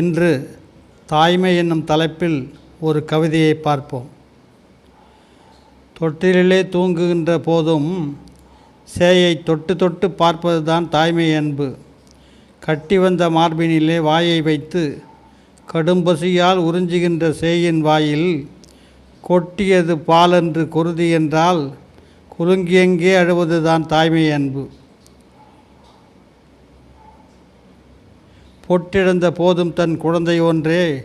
இன்று தாய்மை என்னும் தலைப்பில் ஒரு கவிதையை பார்ப்போம். தொட்டிலே தூங்குகின்ற போதும் சேயை தொட்டு தொட்டு பார்ப்பதுதான் தாய்மை அன்பு. கட்டி வந்த மார்பினிலே வாயை வைத்து கடும்பசியால் உறிஞ்சுகின்ற சேயின் வாயில் கொட்டியது பாலென்று குருதி என்றால் குலுங்கியெங்கே அழுவதுதான் தாய்மை அன்பு. பொட்டிழந்த போதும் தன் குழந்தை ஒன்றே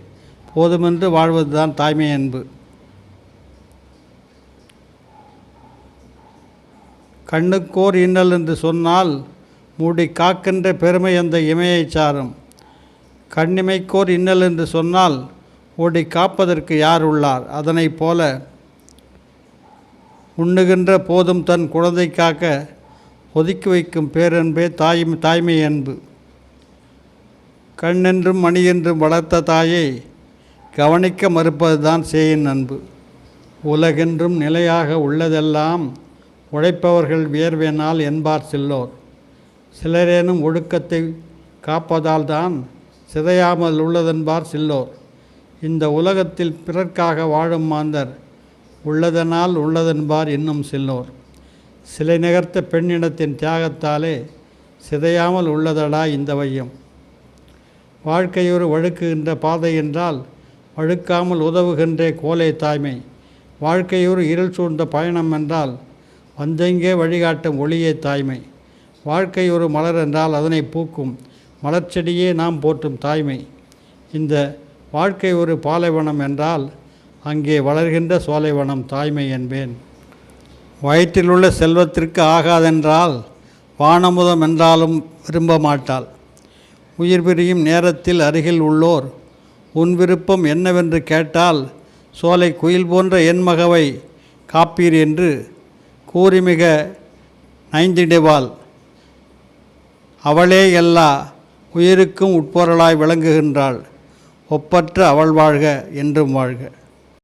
போதுமென்று வாழ்வதுதான் தாய்மை அன்பு. கண்ணுக்கோர் இன்னல் என்று சொன்னால் மூடி காக்கின்ற பெருமை அந்த இமையை சாரும். கண்ணிமைக்கோர் இன்னல் என்று சொன்னால் ஓடி காப்பதற்கு யார் உள்ளார்? அதனைப் போல உண்ணுகின்ற போதும் தன் குழந்தை காக்க ஒதுக்கி வைக்கும் பேரன்பே தாய் தாய்மை அன்பு. கண்ணென்றும் மணியென்றும் வளர்த்த தாயை கவனிக்க மறுப்பதுதான் சேயின் அன்பு. உலகென்றும் நிலையாக உள்ளதெல்லாம் உழைப்பவர்கள் வியர்வேனால் என்பார் சில்லோர் சிலரேனும் ஒழுக்கத்தை காப்பதால் தான் சிதையாமல் உள்ளதென்பார் சில்லோர் இந்த உலகத்தில் பிறர்க்காக வாழும் மாந்தர் உள்ளதனால் உள்ளதென்பார் இன்னும் சில்லோர் சிலை நிகர்த்த பெண்ணினத்தின் தியாகத்தாலே சிதையாமல் உள்ளதடா இந்த வையம். வாழ்க்கையொரு வழுக்குகின்ற பாதை என்றால் வழுக்காமல் உதவுகின்றே கோலை தாய்மை. வாழ்க்கையொரு இருள் சூழ்ந்த பயணம் என்றால் வந்தெங்கே வழிகாட்டும் ஒளியே தாய்மை. வாழ்க்கை ஒரு மலர் என்றால் அதனை பூக்கும் மலர்ச்செடியே நாம் போற்றும் தாய்மை. இந்த வாழ்க்கை ஒரு பாலைவனம் என்றால் அங்கே வளர்கின்ற சோலைவனம் தாய்மை என்பேன். வயிற்றிலுள்ள செல்வத்திற்கு ஆகாதென்றால் வானமுதம் என்றாலும் விரும்ப மாட்டாள். உயிர் பிரியும் நேரத்தில் அருகில் உள்ளோர் உன் விருப்பம் என்னவென்று கேட்டால் சோலை குயில் போன்ற என் மகவை காப்பீர் என்று கூறிமிக நைந்திடுவாள். அவளே எல்லா உயிருக்கும் உட்பொருளாய் விளங்குகின்றாள். ஒப்பற்ற அவள் வாழ்க என்றும் வாழ்க.